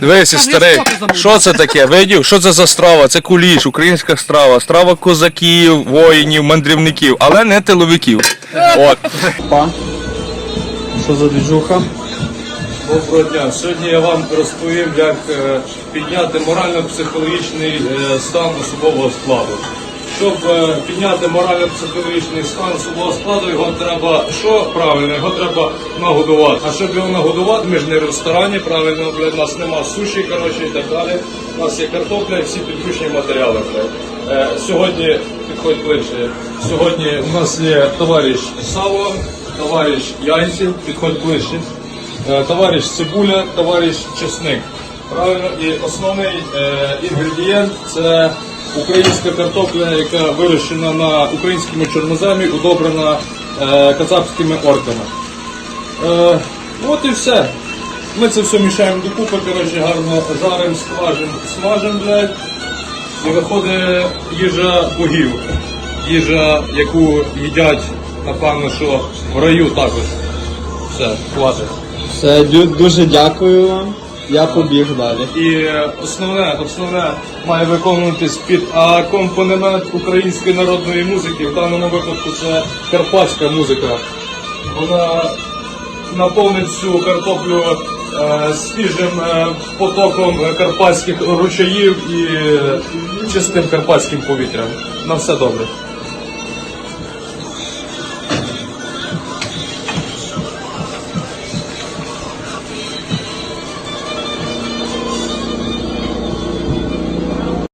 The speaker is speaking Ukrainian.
Дивися, старий, що це таке? Видів? Що це за страва? Це куліш, українська страва, страва козаків, воїнів, мандрівників, але не тиловиків. От. Па. Що за двіжуха? Доброго дня. Сьогодні я вам розповім, як е, підняти морально-психологічний е, стан особового складу. Щоб е, підняти морально-психологічний стан особового складу, його треба що правильно, його треба нагодувати. А щоб його нагодувати, ми ж не в ресторані, правильно, блядь, у нас нема суші, коротше, і так далі. У нас є картопля і всі підручні матеріали. Е, сьогодні підходь ближче. Сьогодні у нас є товариш Сало, товариш Яйців, підходь ближче. Е, Товариш цибуля, товариш чесник. Правильно, і основний е, інгредієнт це українська картопля, яка вирощена на українському чорноземі, удобрена е, кацапськими орками. Е, от і все. Ми це все мішаємо докупи, коротше, гарно жаримо, скважимо, смажимо, блядь. І виходить їжа богів. Їжа, яку їдять, напевно, що в раю також. Все, хватить. Все, дуже дякую вам. Я побіг далі. І основне, основне має виконуватись під акомпанемент української народної музики. В даному випадку це карпатська музика. Вона наповнить цю картоплю е, свіжим е, потоком карпатських ручаїв і чистим карпатським повітрям. На все добре.